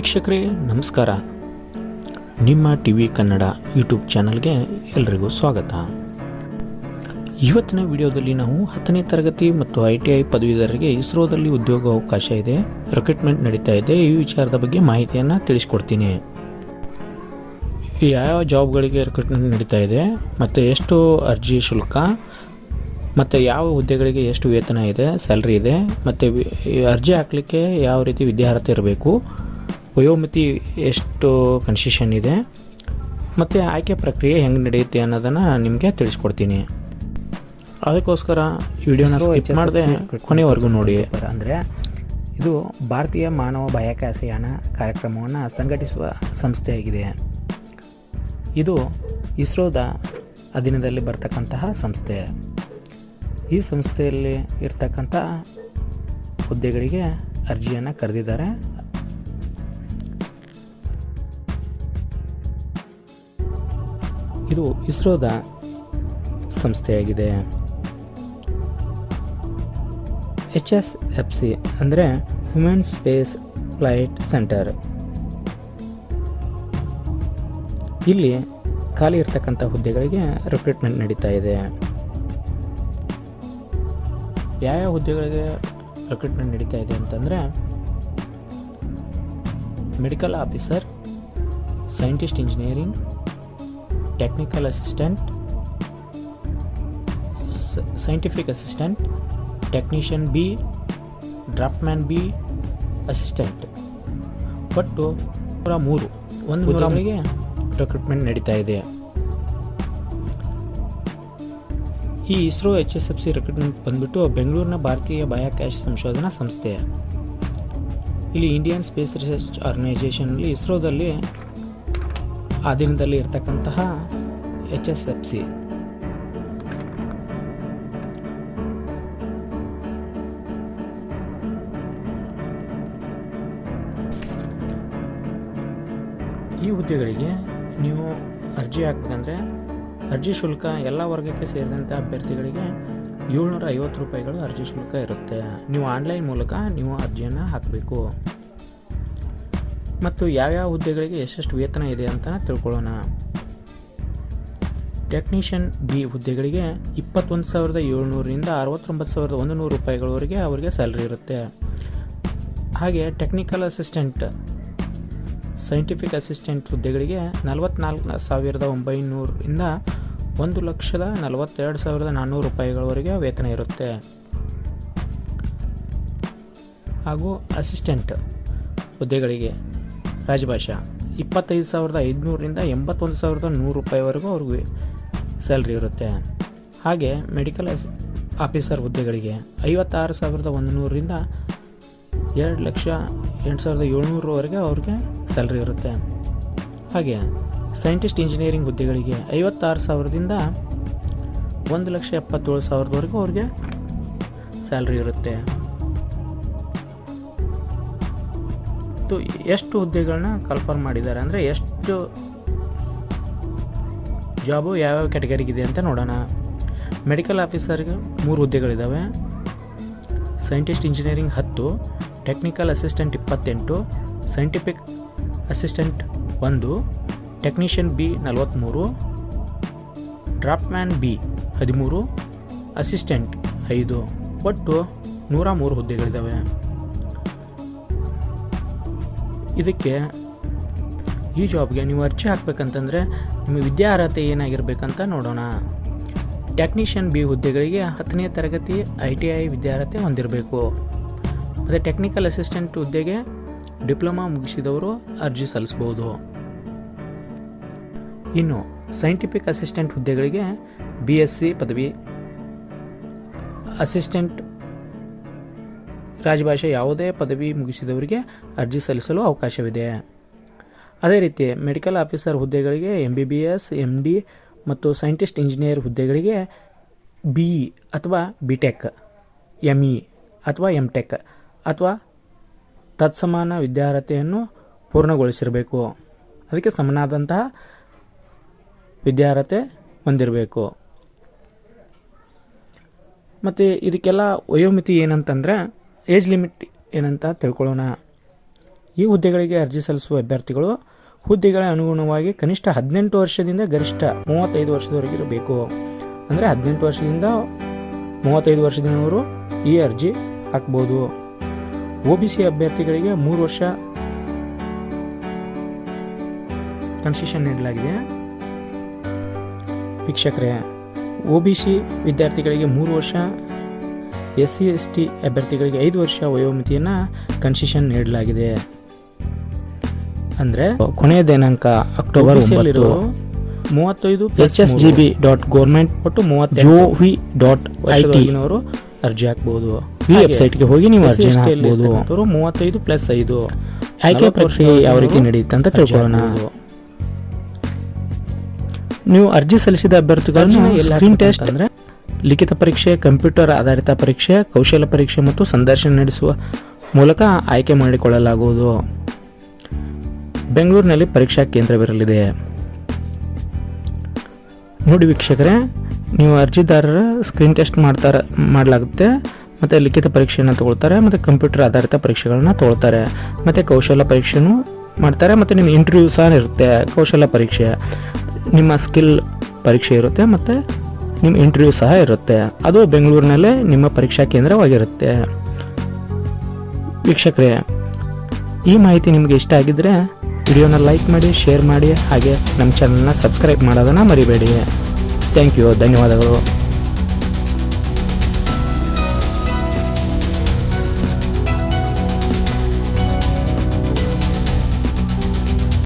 ವೀಕ್ಷಕರೇ, ನಮಸ್ಕಾರ. ನಿಮ್ಮ ಟಿ ವಿ ಕನ್ನಡ ಯೂಟ್ಯೂಬ್ ಚಾನಲ್ಗೆ ಎಲ್ರಿಗೂ ಸ್ವಾಗತ. ಇವತ್ತಿನ ವಿಡಿಯೋದಲ್ಲಿ ನಾವು ಹತ್ತನೇ ತರಗತಿ ಮತ್ತು ಐ ಟಿ ಐ ಪದವೀಧರರಿಗೆ ಇಸ್ರೋದಲ್ಲಿ ಉದ್ಯೋಗ ಅವಕಾಶ ಇದೆ ರಿಕ್ರೂಟ್ಮೆಂಟ್ ನಡೀತಾ ಇದೆ, ಈ ವಿಚಾರದ ಬಗ್ಗೆ ಮಾಹಿತಿಯನ್ನು ತಿಳಿಸ್ಕೊಡ್ತೀನಿ. ಯಾವ ಜಾಬ್ಗಳಿಗೆ ರಿಕ್ರೂಟ್ಮೆಂಟ್ ನಡೀತಾ ಇದೆ, ಮತ್ತು ಎಷ್ಟು ಅರ್ಜಿ ಶುಲ್ಕ, ಮತ್ತು ಯಾವ ಹುದ್ದೆಗಳಿಗೆ ಎಷ್ಟು ವೇತನ ಇದೆ, ಸ್ಯಾಲ್ರಿ ಇದೆ, ಮತ್ತು ಅರ್ಜಿ ಹಾಕಲಿಕ್ಕೆ ಯಾವ ರೀತಿ ವಿದ್ಯಾರ್ಹತೆ ಇರಬೇಕು ವಯೋಮಿತಿ ಎಷ್ಟು ಕನ್ಸಿಷನ್ ಇದೆ ಮತ್ತು ಆಯ್ಕೆ ಪ್ರಕ್ರಿಯೆ ಹೆಂಗೆ ನಡೆಯುತ್ತೆ ಅನ್ನೋದನ್ನು ನಿಮಗೆ ತಿಳಿಸ್ಕೊಡ್ತೀನಿ. ಅದಕ್ಕೋಸ್ಕರ ವಿಡಿಯೋನ ಸ್ಕಿಪ್ ಮಾಡದೆ ಕೊನೆವರೆಗೂ ನೋಡಿ. ಅಂದರೆ ಇದು ಭಾರತೀಯ ಮಾನವ ಬಾಹ್ಯಾಕಾಶಯಾನ ಕಾರ್ಯಕ್ರಮವನ್ನು ಸಂಘಟಿಸುವ ಸಂಸ್ಥೆಯಾಗಿದೆ. ಇದು ಇಸ್ರೋದ ಅಧೀನದಲ್ಲಿ ಬರ್ತಕ್ಕಂತಹ ಸಂಸ್ಥೆ. ಈ ಸಂಸ್ಥೆಯಲ್ಲಿ ಇರ್ತಕ್ಕಂಥ ಹುದ್ದೆಗಳಿಗೆ ಅರ್ಜಿಯನ್ನು ಕರೆದಿದ್ದಾರೆ. ಇದು ಇಸ್ರೋದ ಸಂಸ್ಥೆಯಾಗಿದೆ. ಎಚ್ ಎಸ್ ಎಫ್ ಸಿ ಅಂದರೆ ಹ್ಯೂಮನ್ ಸ್ಪೇಸ್ ಫ್ಲೈಟ್ ಸೆಂಟರ್ ಇಲ್ಲಿ ಖಾಲಿ ಇರ್ತಕ್ಕಂಥ ಹುದ್ದೆಗಳಿಗೆ ರಿಕ್ರೂಟ್ಮೆಂಟ್ ನಡೀತಾ ಇದೆ. ಯಾವ ಹುದ್ದೆಗಳಿಗೆ ರಿಕ್ರೂಟ್ಮೆಂಟ್ ನಡೀತಾ ಇದೆ ಅಂತಂದರೆ medical officer scientist engineering technical assistant scientific assistant technician B draftsman B assistant ಒಟ್ಟು ನೂರ ಮೂರು ಒಂದು ಹುದ್ದೆಗಳಿಗೆ ರಿಕ್ರೂಟ್ಮೆಂಟ್ ನಡೀತಾ ಇದೆ. ಈ ISRO H S F C recruitment ಬಂದ್ಬಿಟ್ಟು ಬೆಂಗಳೂರಿನ ಭಾರತೀಯ ಬಾಹ್ಯಾಕಾಶ ಸಂಶೋಧನಾ ಸಂಸ್ಥೆ. ಇಲ್ಲಿ ಇಂಡಿಯನ್ ಸ್ಪೇಸ್ ರಿಸರ್ಚ್ ಆರ್ಗನೈಜೇಷನಲ್ಲಿ ಇಸ್ರೋದಲ್ಲಿ ಅಧೀನದಲ್ಲಿ ಇರ್ತಕ್ಕಂತಹ ಎಚ್ ಎಸ್ ಎಫ್ ಸಿ. ಈ ಹುದ್ದೆಗಳಿಗೆ ನೀವು ಅರ್ಜಿ ಹಾಕ್ಬೇಕಂದ್ರೆ ಅರ್ಜಿ ಶುಲ್ಕ ಎಲ್ಲ ವರ್ಗಕ್ಕೆ ಸೇರಿದಂಥ ಅಭ್ಯರ್ಥಿಗಳಿಗೆ ಏಳ್ನೂರ ಐವತ್ತು ರೂಪಾಯಿಗಳು ಅರ್ಜಿ ಶುಲ್ಕ ಇರುತ್ತೆ. ನೀವು ಆನ್ಲೈನ್ ಮೂಲಕ ನೀವು ಅರ್ಜಿಯನ್ನು ಹಾಕಬೇಕು. ಮತ್ತು ಯಾವ್ಯಾವ ಹುದ್ದೆಗಳಿಗೆ ಎಷ್ಟೆಷ್ಟು ವೇತನ ಇದೆ ಅಂತ ತಿಳ್ಕೊಳ್ಳೋಣ. ಟೆಕ್ನಿಷಿಯನ್ ಬಿ ಹುದ್ದೆಗಳಿಗೆ ಇಪ್ಪತ್ತೊಂದು ಸಾವಿರದ ಏಳ್ನೂರಿಂದ ಅರವತ್ತೊಂಬತ್ತು ಸಾವಿರದ ಒಂದು ನೂರು ರೂಪಾಯಿಗಳವರೆಗೆ ಅವರಿಗೆ ಸ್ಯಾಲ್ರಿ ಇರುತ್ತೆ. ಹಾಗೆ ಟೆಕ್ನಿಕಲ್ ಅಸಿಸ್ಟೆಂಟ್, ಸೈಂಟಿಫಿಕ್ ಅಸಿಸ್ಟೆಂಟ್ ಹುದ್ದೆಗಳಿಗೆ ನಲವತ್ನಾಲ್ಕು ಸಾವಿರದ ಒಂಬೈನೂರಿಂದ ಒಂದು ಲಕ್ಷದ ನಲವತ್ತೆರಡು ಸಾವಿರದ ನಾನ್ನೂರು ರೂಪಾಯಿಗಳವರೆಗೆ ವೇತನ ಇರುತ್ತೆ. ಹಾಗೂ ಅಸಿಸ್ಟೆಂಟ್ ಹುದ್ದೆಗಳಿಗೆ ರಾಜಭಾಷಾ ಇಪ್ಪತ್ತೈದು ಸಾವಿರದ ಐದುನೂರರಿಂದ ಎಂಬತ್ತೊಂದು ಸಾವಿರದ ನೂರು ರೂಪಾಯಿವರೆಗೂ ಅವ್ರಿಗೆ ಸ್ಯಾಲ್ರಿ ಇರುತ್ತೆ. ಹಾಗೆ ಮೆಡಿಕಲ್ ಆಫೀಸರ್ ಹುದ್ದೆಗಳಿಗೆ ಐವತ್ತಾರು ಸಾವಿರದ ಒಂದು ನೂರರಿಂದ ಎರಡು ಲಕ್ಷ ಎಂಟು ಸಾವಿರದ ಏಳ್ನೂರವರೆಗೆ ಅವ್ರಿಗೆ ಸ್ಯಾಲ್ರಿ ಇರುತ್ತೆ. ಹಾಗೆ ಸೈಂಟಿಸ್ಟ್ ಇಂಜಿನಿಯರಿಂಗ್ ಹುದ್ದೆಗಳಿಗೆ ಐವತ್ತಾರು ಸಾವಿರದಿಂದ ಒಂದು ಲಕ್ಷ ಎಪ್ಪತ್ತೇಳು ಸಾವಿರದವರೆಗೂ ಅವ್ರಿಗೆ ಸ್ಯಾಲ್ರಿ ಇರುತ್ತೆ. ಮತ್ತು ಎಷ್ಟು ಹುದ್ದೆಗಳನ್ನ ಕನ್ಫರ್ಮ್ ಮಾಡಿದ್ದಾರೆ ಅಂದರೆ ಎಷ್ಟು ಜಾಬು ಯಾವ್ಯಾವ ಕ್ಯಾಟಗರಿಗಿದೆ ಅಂತ ನೋಡೋಣ. ಮೆಡಿಕಲ್ ಆಫೀಸರ್ಗೆ ಮೂರು ಹುದ್ದೆಗಳಿದ್ದಾವೆ ಸೈಂಟಿಸ್ಟ್ ಇಂಜಿನಿಯರಿಂಗ್ ಹತ್ತು ಟೆಕ್ನಿಕಲ್ ಅಸಿಸ್ಟೆಂಟ್ ಇಪ್ಪತ್ತೆಂಟು ಸೈಂಟಿಫಿಕ್ ಅಸಿಸ್ಟೆಂಟ್ ಒಂದು ಟೆಕ್ನಿಷಿಯನ್ ಬಿ ನಲವತ್ತ್ಮೂರು ಡ್ರಾಫ್ಟ್ಮ್ಯಾನ್ ಬಿ ಹದಿಮೂರು ಅಸಿಸ್ಟೆಂಟ್ ಐದು. ಒಟ್ಟು ನೂರ ಮೂರು ಹುದ್ದೆಗಳಿದ್ದಾವೆ ಇದಕ್ಕೆ ಈ ಜಾಬ್ಗೆ ನೀವು ಅರ್ಜಿ ಹಾಕ್ಬೇಕಂತಂದರೆ ನಿಮ್ಮ ವಿದ್ಯಾರ್ಹತೆ ಏನಾಗಿರಬೇಕಂತ ನೋಡೋಣ. ಟೆಕ್ನಿಷಿಯನ್ ಬಿ ಹುದ್ದೆಗಳಿಗೆ ಹತ್ತನೇ ತರಗತಿ ಐ ಟಿ ಐ ವಿದ್ಯಾರ್ಹತೆ ಹೊಂದಿರಬೇಕು. ಮತ್ತು ಟೆಕ್ನಿಕಲ್ ಅಸಿಸ್ಟೆಂಟ್ ಹುದ್ದೆಗೆ ಡಿಪ್ಲೊಮಾ ಮುಗಿಸಿದವರು ಅರ್ಜಿ ಸಲ್ಲಿಸ್ಬೋದು. ಇನ್ನು ಸೈಂಟಿಫಿಕ್ ಅಸಿಸ್ಟೆಂಟ್ ಹುದ್ದೆಗಳಿಗೆ ಬಿ ಎಸ್ ಸಿ ಪದವಿ. ಅಸಿಸ್ಟೆಂಟ್ ರಾಜಭಾಷೆ ಯಾವುದೇ ಪದವಿ ಮುಗಿಸಿದವರಿಗೆ ಅರ್ಜಿ ಸಲ್ಲಿಸಲು ಅವಕಾಶವಿದೆ. ಅದೇ ರೀತಿ ಮೆಡಿಕಲ್ ಆಫೀಸರ್ ಹುದ್ದೆಗಳಿಗೆ M B B S M D ಮತ್ತು ಸೈಂಟಿಸ್ಟ್ ಇಂಜಿನಿಯರ್ ಹುದ್ದೆಗಳಿಗೆ ಬಿ ಅಥವಾ ಬಿ ಟೆಕ್ ಎಂ ಇ ಅಥವಾ ಎಂ ಟೆಕ್ ಅಥವಾ ತತ್ಸಮಾನ ವಿದ್ಯಾರ್ಹತೆಯನ್ನು ಪೂರ್ಣಗೊಳಿಸಿರಬೇಕು. ಅದಕ್ಕೆ ಸಮನಾದಂತಹ ವಿದ್ಯಾರ್ಹತೆ ಹೊಂದಿರಬೇಕು. ಮತ್ತು ಇದಕ್ಕೆಲ್ಲ ವಯೋಮಿತಿ ಏನಂತಂದರೆ ಏಜ್ ಲಿಮಿಟ್ ಏನಂತ ತಿಳ್ಕೊಳ್ಳೋಣ. ಈ ಹುದ್ದೆಗಳಿಗೆ ಅರ್ಜಿ ಸಲ್ಲಿಸುವ ಅಭ್ಯರ್ಥಿಗಳು ಹುದ್ದೆಗಳ ಅನುಗುಣವಾಗಿ ಕನಿಷ್ಠ ಹದಿನೆಂಟು ವರ್ಷದಿಂದ ಗರಿಷ್ಠ ಮೂವತ್ತೈದು ವರ್ಷದವರೆಗೆ ಇರಬೇಕು. ಅಂದರೆ ಹದಿನೆಂಟು ವರ್ಷದಿಂದ ಮೂವತ್ತೈದು ವರ್ಷದಿನವರು ಈ ಅರ್ಜಿ ಹಾಕ್ಬೋದು. ಒ ಬಿ ಸಿ ಅಭ್ಯರ್ಥಿಗಳಿಗೆ ಮೂರು ವರ್ಷ ಕನ್ಸೆಷನ್ ನೀಡಲಾಗಿದೆ. ವೀಕ್ಷಕರೇ, ಒ ಬಿ ಸಿ ವಿದ್ಯಾರ್ಥಿಗಳಿಗೆ ಮೂರು ವರ್ಷ ಎಸ್ ಸಿ ಎಸ್ ಟಿ ಅಭ್ಯರ್ಥಿಗಳಿಗೆ ಐದು ವರ್ಷ ವಯೋಮಿತಿಯನ್ನು ಕನ್ಸೆಷನ್ ನೀಡಲಾಗಿದೆ. ಅಂದರೆ ಕೊನೆಯ ದಿನಾಂಕ ಅಕ್ಟೋಬರ್ ಒಂಬತ್ತು. ಮೂವತ್ತೈದು H S G B dot government ಒಟ್ಟು ಮೂವತ್ತೈ ವಿ ಡಾಟ್ ಐ ಅರ್ಜಿ ಹಾಕ್ಬೋದು. ಈ ವೆಬ್ಸೈಟ್ಗೆ ಹೋಗಿ ನೀವು ಅರ್ಜಿ ಹಾಕ್ಬೋದು. ಮೂವತ್ತೈದು ಪ್ಲಸ್ ಐದು. ಆಯ್ಕೆ ಪ್ರಕ್ರಿಯೆ ಯಾವ ರೀತಿ ನಡೆಯುತ್ತೆ ಅಂತ ತಿಳ್ಕೊಳ್ಳೋಣ. ನೀವು ಅರ್ಜಿ ಸಲ್ಲಿಸಿದ ಅಭ್ಯರ್ಥಿಗಳನ್ನು ಸ್ಕ್ರೀನ್ ಟೆಸ್ಟ್ ಅಂತಂದ್ರೆ ಲಿಖಿತ ಪರೀಕ್ಷೆ, ಕಂಪ್ಯೂಟರ್ ಆಧಾರಿತ ಪರೀಕ್ಷೆ ಕೌಶಲ ಪರೀಕ್ಷೆ ಮತ್ತು ಸಂದರ್ಶನ ನಡೆಸುವ ಮೂಲಕ ಆಯ್ಕೆ ಮಾಡಿಕೊಳ್ಳಲಾಗುವುದು. ಬೆಂಗಳೂರಿನಲ್ಲಿ ಪರೀಕ್ಷಾ ಕೇಂದ್ರವಿರಲಿದೆ. ನೋಡಿ ವೀಕ್ಷಕರೇ, ನೀವು ಅರ್ಜಿದಾರರ ಸ್ಕ್ರೀನ್ ಟೆಸ್ಟ್ ಮಾಡ್ತಾರ, ಮಾಡಲಾಗುತ್ತೆ, ಮತ್ತು ಲಿಖಿತ ಪರೀಕ್ಷೆಯನ್ನು ತಗೊಳ್ತಾರೆ, ಮತ್ತು ಕಂಪ್ಯೂಟರ್ ಆಧಾರಿತ ಪರೀಕ್ಷೆಗಳನ್ನು ತೊಗೊಳ್ತಾರೆ, ಮತ್ತು ಕೌಶಲ ಪರೀಕ್ಷೆನೂ ಮಾಡ್ತಾರೆ, ಮತ್ತು ನಿಮ್ಮ ಇಂಟರ್ವ್ಯೂ ಸಹ ಇರುತ್ತೆ ಕೌಶಲ ಪರೀಕ್ಷೆ. ನಿಮ್ಮ ಸ್ಕಿಲ್ ಪರೀಕ್ಷೆ ಇರುತ್ತೆ, ಮತ್ತು ನಿಮ್ಮ ಇಂಟರ್ವ್ಯೂ ಸಹ ಇರುತ್ತೆ. ಅದು ಬೆಂಗಳೂರಿನಲ್ಲೇ ನಿಮ್ಮ ಪರೀಕ್ಷಾ ಕೇಂದ್ರವಾಗಿರುತ್ತೆ. ವೀಕ್ಷಕರೇ, ಈ ಮಾಹಿತಿ ನಿಮಗೆ ಇಷ್ಟ ಆಗಿದ್ದರೆ ವಿಡಿಯೋನ ಲೈಕ್ ಮಾಡಿ, ಶೇರ್ ಮಾಡಿ, ಹಾಗೆ ನಮ್ಮ ಚಾನಲ್ನ ಸಬ್ಸ್ಕ್ರೈಬ್ ಮಾಡೋದನ್ನು ಮರಿಬೇಡಿ. ಥ್ಯಾಂಕ್ ಯು ಧನ್ಯವಾದಗಳು.